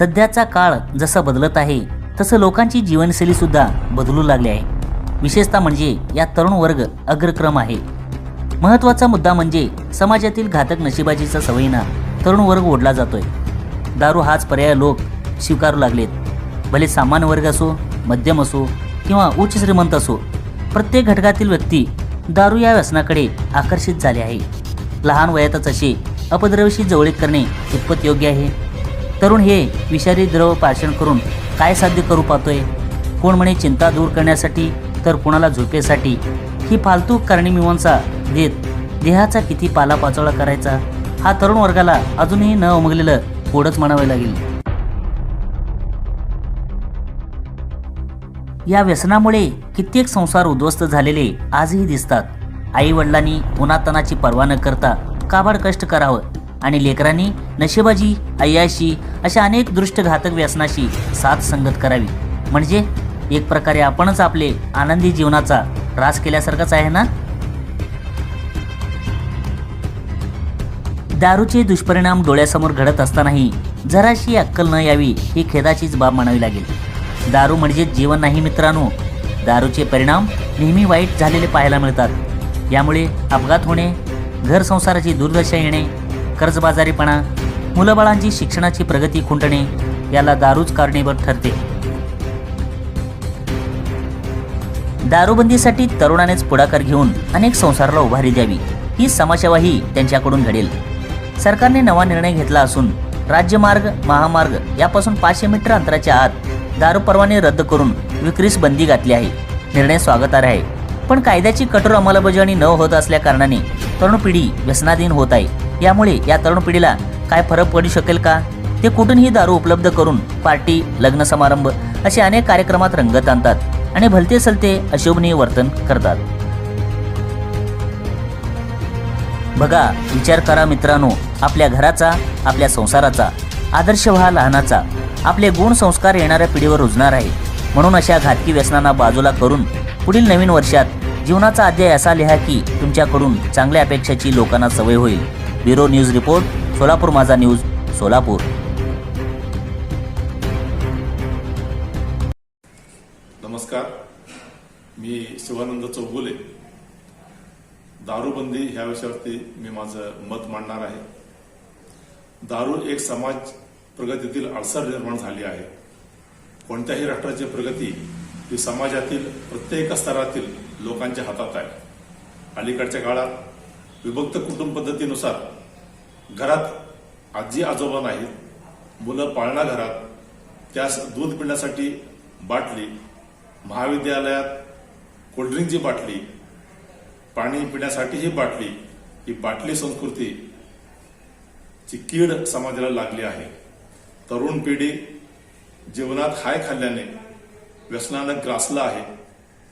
सध्याचा काळ जसा बदलत आहे तसं लोकांची जीवनशैली सुद्धा बदलू लागली आहे. विशेषतः म्हणजे या तरुण वर्ग अग्रक्रम आहे. महत्त्वाचा मुद्दा म्हणजे समाजातील घातक नशिबाजीचा सवयीना तरुण वर्ग ओढला जातोय. दारू हाच पर्याय लोक स्वीकारू लागलेत. भले सामान्य वर्ग असो मध्यम असो किंवा उच्च श्रीमंत असो प्रत्येक घटकातील व्यक्ती दारू या व्यसनाकडे आकर्षित झाले आहे. लहान वयातच असे अपद्रवशी जवळीक करणे कितपत योग्य आहे? तरुण हे विषारी द्रव पाषण करून काय साध्य करू पाहतोय? कोण म्हणे चिंता दूर करण्यासाठी तर कुणाला झोपेसाठी? ही फालतू मीमांसा देत देहाचा किती पालापाचोळा करायचा? हा तरुण वर्गाला अजूनही न उमगलेलं कोडच म्हणावे लागेल. या व्यसनामुळे कित्येक संसार उद्ध्वस्त झालेले आजही दिसतात. आई वडिलांनी उन्हातानाची पर्वा न करता काबाड कष्ट करावं. आणि लेकरांनी नशेबाजी अय्याशी अशा अनेक दृष्टघातक व्यसनाशी साथ संगत करावी. म्हणजे एक प्रकारे आपणच आपले आनंदी जीवनाचा ऱ्हास केल्यासारखाच आहे ना? दारूचे दुष्परिणाम डोळ्यासमोर घडत असतानाही जराशी अक्कल न यावी ही खेदाचीच बाब म्हणावी लागेल. दारू म्हणजे जीवन नाही मित्रांनो. दारूचे परिणाम नेहमी वाईट झालेले पाहायला मिळतात. यामुळे अपघात होणे घर संसाराची दुर्दशा येणे कर्जबाजारीपणा मुलंबाळांची शिक्षणाची प्रगती खुंटणे याला दारूच कारणीभूत ठरते. दारूबंदीसाठी तरुणानेच पुढाकार घेऊन अनेक संसाराला उभारी द्यावी ही समाजसेवाही त्यांच्याकडून घडेल. सरकारने नवा निर्णय घेतला असून राज्यमार्ग महामार्ग यापासून पाचशे मीटर अंतराच्या आत दारू परवाने रद्द करून विक्रीस बंदी घातली आहे. निर्णय स्वागतार्ह आहे. पण कायद्याची कठोर अंमलबजावणी न होत असल्या कारणाने तरुण पिढी व्यसनाधीन होत आहे. यामुळे या तरुण पिढीला काय फरक पडू शकेल का? ते कुठूनही दारू उपलब्ध करून पार्टी लग्न समारंभ असे अनेक कार्यक्रमात रंगत आणतात आणि भलते सलते अशोभनीय वर्तन करतात. बघा विचार करा मित्रांनो आपल्या घराचा आपल्या संसाराचा आदर्श व्हा लहानाचा. आपले गुण संस्कार येणाऱ्या पिढीवर रुजणार आहे. म्हणून अशा घातकी व्यसनांना बाजूला करून पुढील नवीन वर्षात जीवनाचा अध्याय असा लिहा की तुमच्याकडून चांगल्या अपेक्षाची लोकांना सवय होईल. ब्युरो न्यूज रिपोर्ट सोलापूर माझा न्यूज सोलापूर. नमस्कार. मी शिवानंद चौगुले. दारूबंदी ह्या विषयावरती मी माझं मत मांडणार आहे. दारू एक समाज प्रगतीतील अडसर निर्माण झाली आहे. कोणत्याही राष्ट्राची प्रगती ही समाजातील प्रत्येक स्तरातील लोकांच्या हातात आहे. अलीकडच्या काळात विभक्त कुटुंब पद्धतीनुसार घरात आजी आजोबा नाहीत मुलं पाळणा घरात त्यास दूध पिण्यासाठी बाटली महाविद्यालयात कोल्ड्रिंकची बाटली पाणी पिण्यासाठी ही बाटली ही बाटली संस्कृती ची कीड समाजाला लागली आहे. तरुण पिढी जीवनात हाय खाल्ल्याने व्यसनानं ग्रासलं आहे.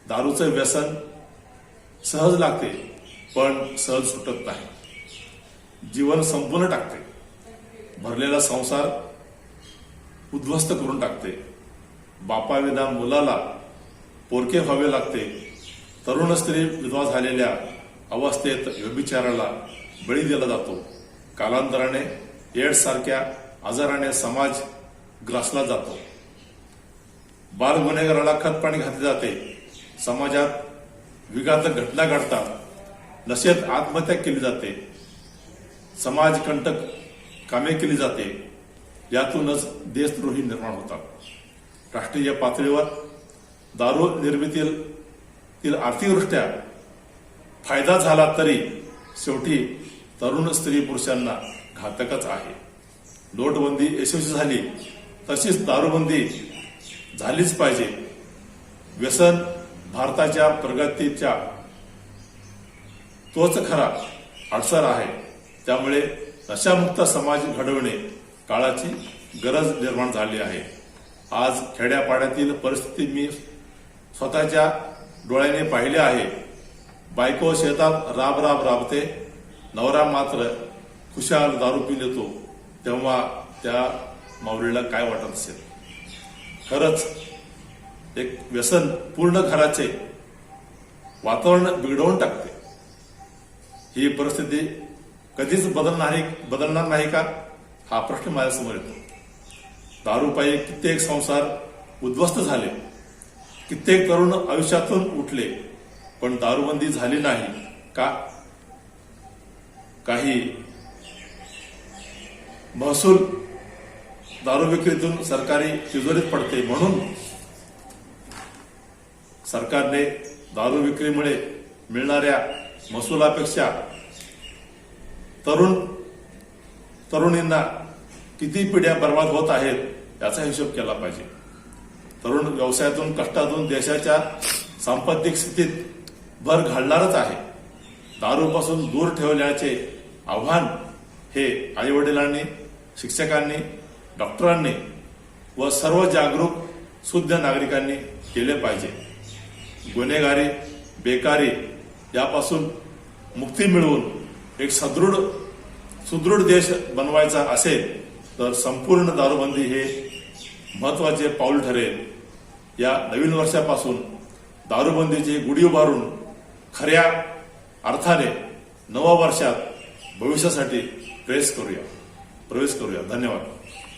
दारूचं व्यसन सहज लागते पण सहज सुटत नाही. जीवन संपूर्ण टाकते. भरलेला संसार उद्ध्वस्त करून टाकते. बापाविदा मुलाला पोरके व्हावे लागते. तरुण स्त्री विधवा झालेल्या अवस्थेत व्यभिचाराला बळी दिला जातो. कालांतराने एड्स सारख्या आजाराने समाज ग्रासला जातो. बाल गुन्हेगाराला खतपाणी घातले जाते. समाजात विघातक घटना घडतात नशेत आत्महत्या केली जाते. समाज कंटक कामे केली जाते. यातूनच देशद्रोही निर्माण होतात. राष्ट्रीय पातळीवर दारू निर्मितीतील आर्थिकदृष्ट्या फायदा झाला तरी शेवटी तरुण स्त्री पुरुषांना घातकच आहे. नोटबंदी यशस्वी झाली तशीच दारूबंदी झालीच पाहिजे. व्यसन भारताच्या प्रगतीच्या तोच खरा अडसर आहे. त्यामुळे नशामुक्त समाज घडवणे काळाची गरज निर्माण झाली आहे. आज खेड्यापाड्यातील परिस्थिती मी स्वतःच्या डोळ्याने पाहिले आहे. बायको शेतात राब राब राबते नवरा मात्र खुशाल दारू पी येतो तेव्हा त्या माऊलीला काय वाटत असेल? खरंच एक व्यसन पूर्ण घराचे वातावरण बिघडवून टाकते. ही परिस्थिती कधीच बदलणार बदलणार नाही का? हा प्रश्न माझ्यासमोर येतो. दारूपायी कित्येक संसार उद्ध्वस्त झाले. कित्येक तरुण आयुष्यातून उठले पण दारूबंदी झाली नाही का? काही महसूल दारू विक्रीतून सरकारी तिजोरीत पडते म्हणून सरकारने दारू विक्रीमुळे मिळणाऱ्या महसुलापेक्षा तरुण तरुणींना किती पिढ्या बर्बाद होत आहेत याचा हिशोब केला पाहिजे. तरुण व्यवसायातून कष्टातून देशाच्या सांपत्तिक स्थितीत भर घालणारच आहे. दारूपासून दूर ठेवण्याचे आव्हान हे आईवडिलांनी शिक्षकांनी डॉक्टरांनी व सर्व जागरूक शुद्ध नागरिकांनी केले पाहिजे. गुन्हेगारी बेकारी यापासून मुक्ती मिळवून एक सदृढ सुदृढ देश बनवायचा असेल तर संपूर्ण दारूबंदी हे महत्त्वाचे पाऊल ठरेल. या नवीन वर्षापासून दारूबंदीची गुढी उभारून खऱ्या अर्थाने नववर्षात भविष्यासाठी प्रवेश करूया. प्रवेश करूया. धन्यवाद.